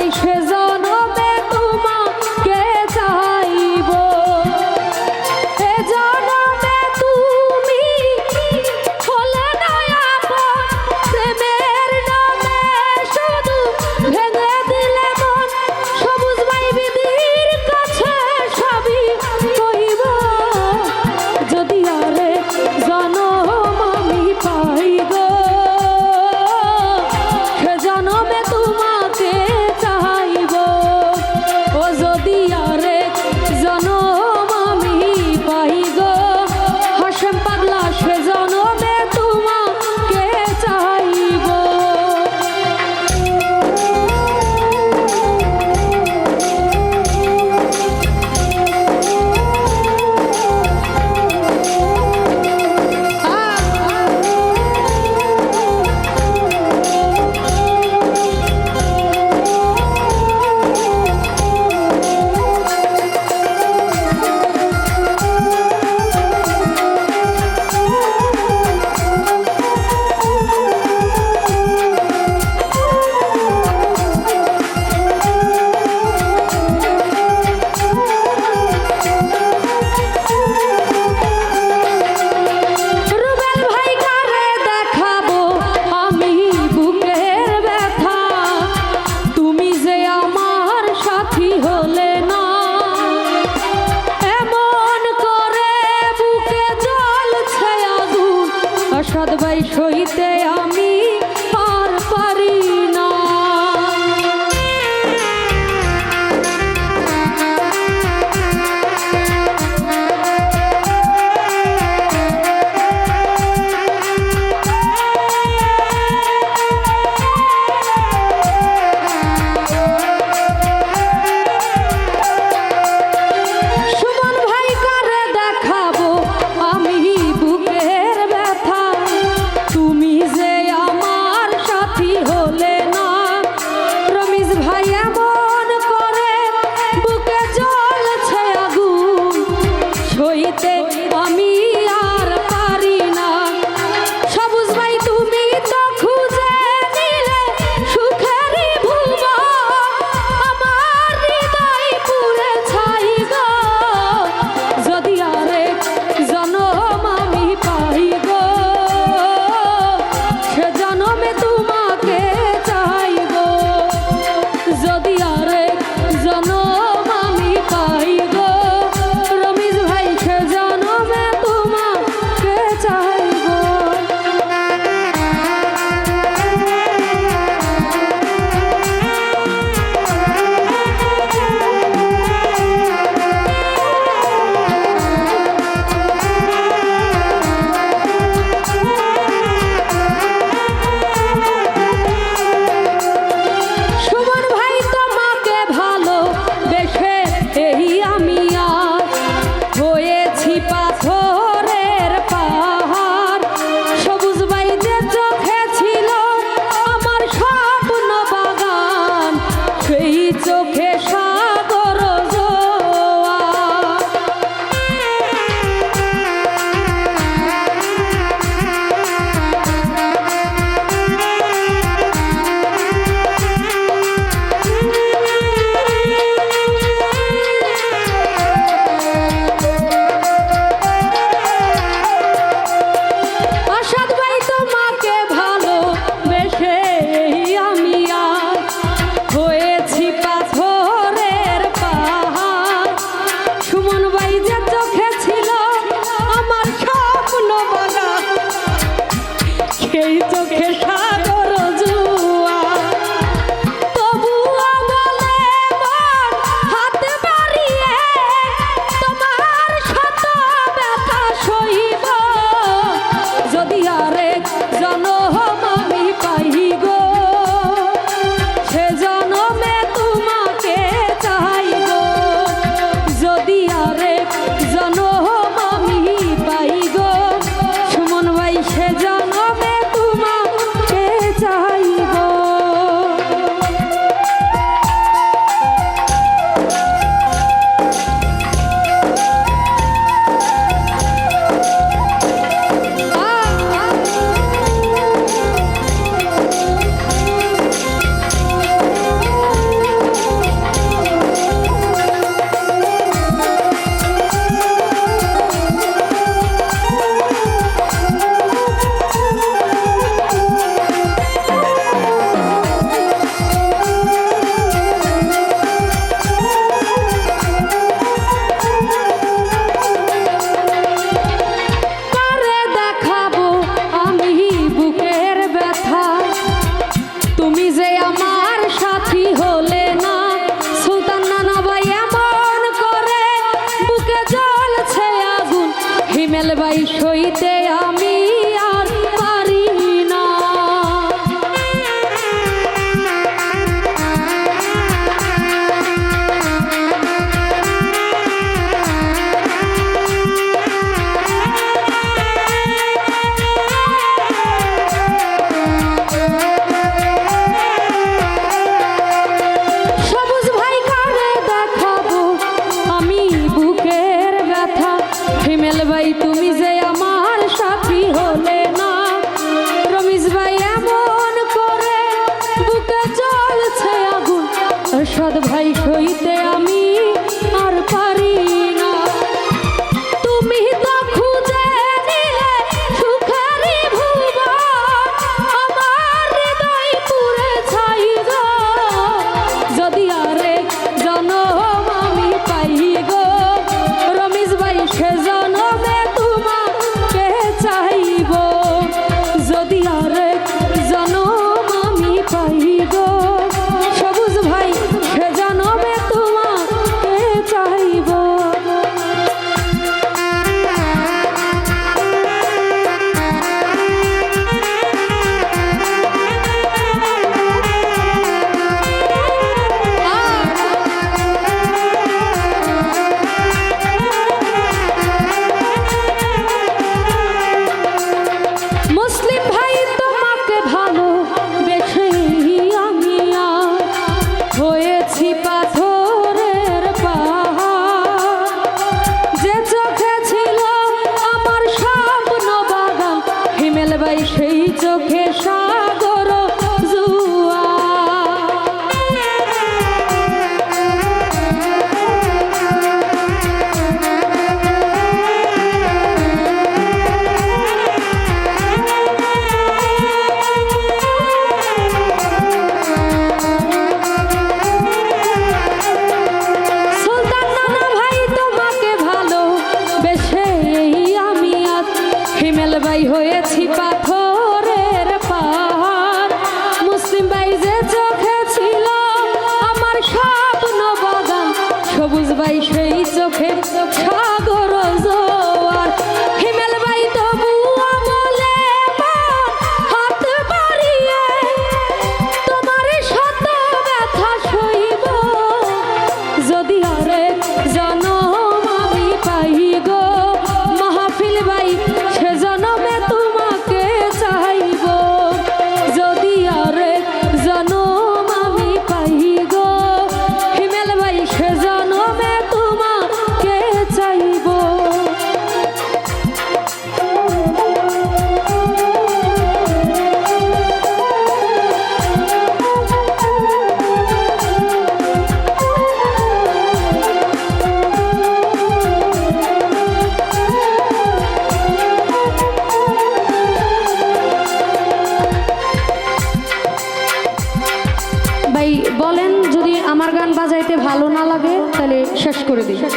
Because. Jesus.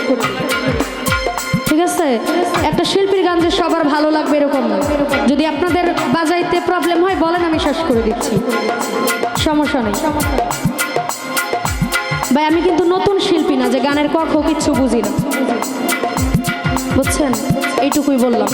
করছি। ঠিক আছে? একটা শিল্পীর গান যে সবার ভালো লাগবে এরকম যদি আপনাদের বাজাইতে প্রবলেম হয়, বলেন, আমি শেষ করে দিচ্ছি। সমস্যা নেই। ভাই, আমি কিন্তু নতুন শিল্পী না, যে গানের কক্ষ কিচ্ছু বুঝি না। বুঝছেন? এইটুকুই বললাম।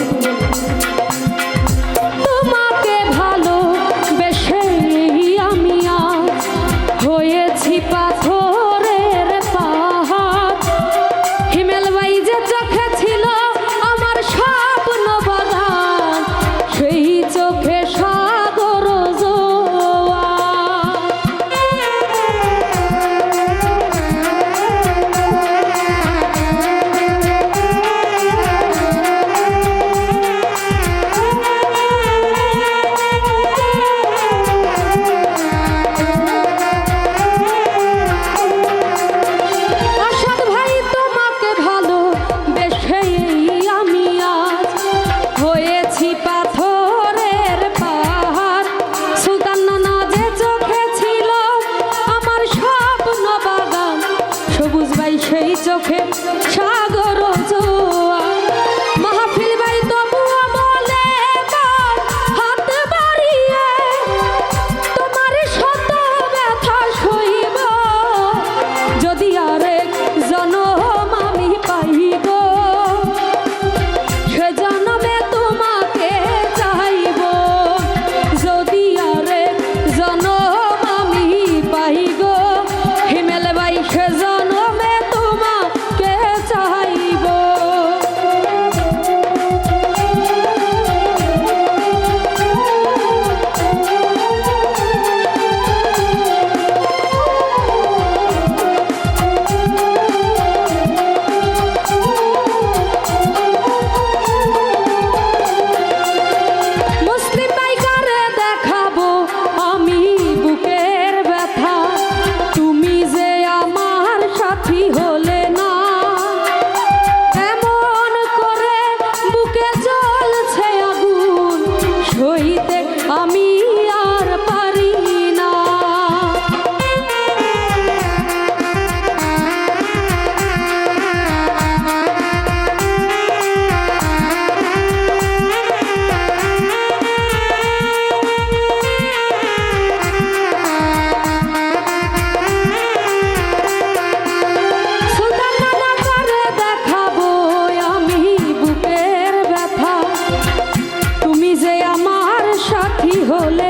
হলে